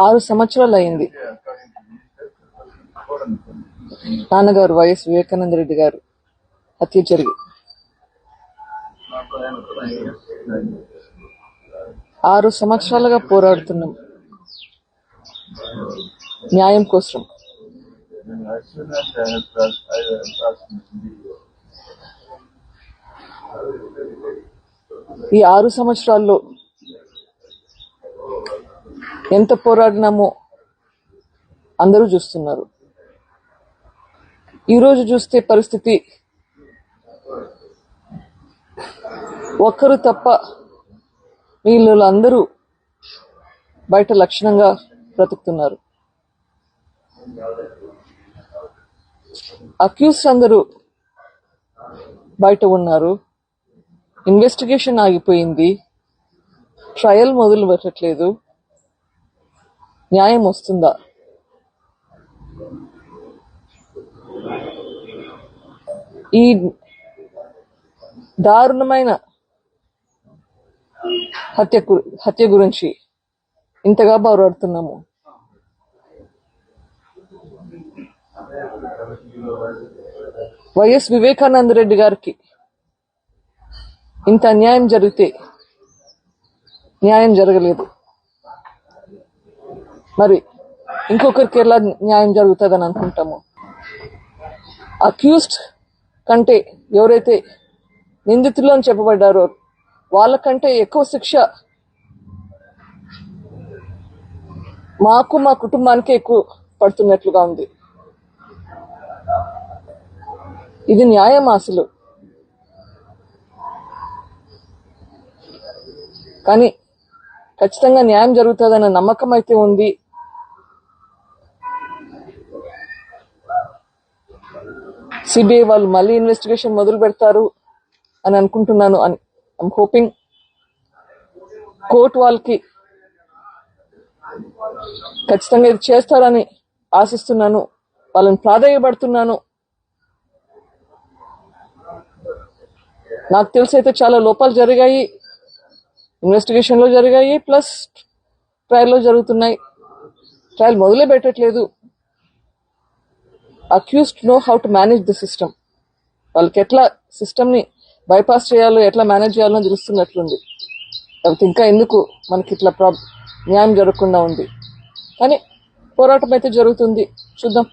ఆరు సంవత్సరాలు అయింది నాన్నగారు వైఎస్ వివేకానంద రెడ్డి గారు హత్య జరిగి ఆరు సంవత్సరాలుగా పోరాడుతున్నాం. న్యాయం కోసం. ఈ ఆరు సంవత్సరాల్లో ఎంత పోరాడినామో అందరూ చూస్తున్నారు. ఈరోజు చూస్తే పరిస్థితి ఒక్కరు తప్ప వీళ్ళు అందరూ బయట లక్షణంగా బ్రతుకుతున్నారు. అక్యూస్ అందరూ బయట ఉన్నారు. ఇన్వెస్టిగేషన్ ఆగిపోయింది. ట్రయల్ మొదలు పెట్టట్లేదు న్యాయం వస్తుందా? ఈ దారుణమైన హత్య హత్య గురించి ఇంతగా బాగుపడుతున్నాము వైఎస్ వివేకానంద రెడ్డి గారికి ఇంత అన్యాయం జరిగితే న్యాయం జరగలేదు. మరి ఇంకొకరికి ఎలా న్యాయం జరుగుతుందని అనుకుంటాము? అక్యూస్డ్ కంటే ఎవరైతే నిందితులు అని చెప్పబడ్డారో వాళ్ళకంటే ఎక్కువ శిక్ష మాకు మా కుటుంబానికి ఎక్కువ పడుతున్నట్లుగా ఉంది. ఇది న్యాయం అసలు. కానీ ఖచ్చితంగా న్యాయం జరుగుతుందన్న నమ్మకం అయితే ఉంది. సిబిఐ వాళ్ళు మళ్ళీ ఇన్వెస్టిగేషన్ మొదలు పెడతారు అని అనుకుంటున్నాను. అని ఐమ్ హోపింగ్ కోర్టు వాళ్ళకి ఖచ్చితంగా ఇది చేస్తారని ఆశిస్తున్నాను. వాళ్ళని ప్రాధాన్యపడుతున్నాను నాకు తెలిసి అయితే చాలా లోపాలు జరిగాయి. ఇన్వెస్టిగేషన్లో జరిగాయి ప్లస్ ట్రయల్లో జరుగుతున్నాయి. ట్రయల్ మొదలే పెట్టట్లేదు. Accused know how to manage the system వాళ్ళకి ఎట్లా సిస్టమ్ని బైపాస్ చేయాలో ఎట్లా మేనేజ్ చేయాలో తెలుస్తున్నట్లుంది. కాబట్టి ఇంకా ఎందుకు మనకి ఇట్లా ప్రాబ్ న్యాయం జరగకుండా ఉంది? కానీ పోరాటం అయితే జరుగుతుంది. చూద్దాం.